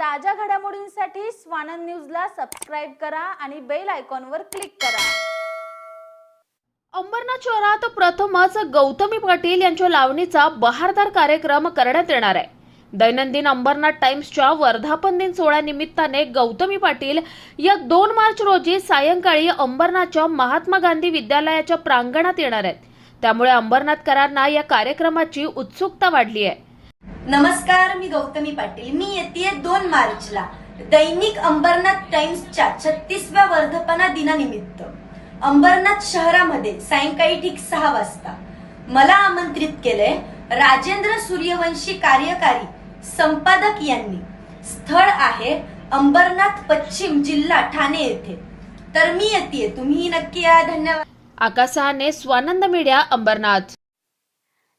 ताज्या घडामोडींसाठी स्वानंद न्यूजला सबस्क्राईब करा आणि बेल आयकॉनवर क्लिक करा. अंबरनाथ शहरात प्रथमच गौतमी पाटील यांच्या लावणीचा बहारदार कार्यक्रम करण्यात येणार आहे. दैनंदिन अंबरनाथ टाइम्सच्या वर्धापन दिन सोहळ्यानिमित्ताने गौतमी पाटील या दोन मार्च रोजी सायंकाळी अंबरनाथच्या महात्मा गांधी विद्यालयाच्या प्रांगणात येणार आहेत. त्यामुळे अंबरनाथकरांना या कार्यक्रमाची उत्सुकता वाढली आहे. नमस्कार मी गौतमी पाटील. मी येते दोन मार्चला. दैनिक अंबरनाथ टाइम्सच्या छत्तीसव्या वर्धपना दिनानिमित्त. अंबरनाथ शहरामध्ये सायंकाळी ठीक सहा वाजता. मला आमंत्रित केलंय राजेंद्र सूर्यवंशी कार्यकारी संपादक यांनी. स्थळ आहे अंबरनाथ पश्चिम जिल्हा ठाणे येथे. तर मी येते तुम्ही नक्की या. धन्यवाद. आकाशाने स्वानंद मीडिया अंबरनाथ.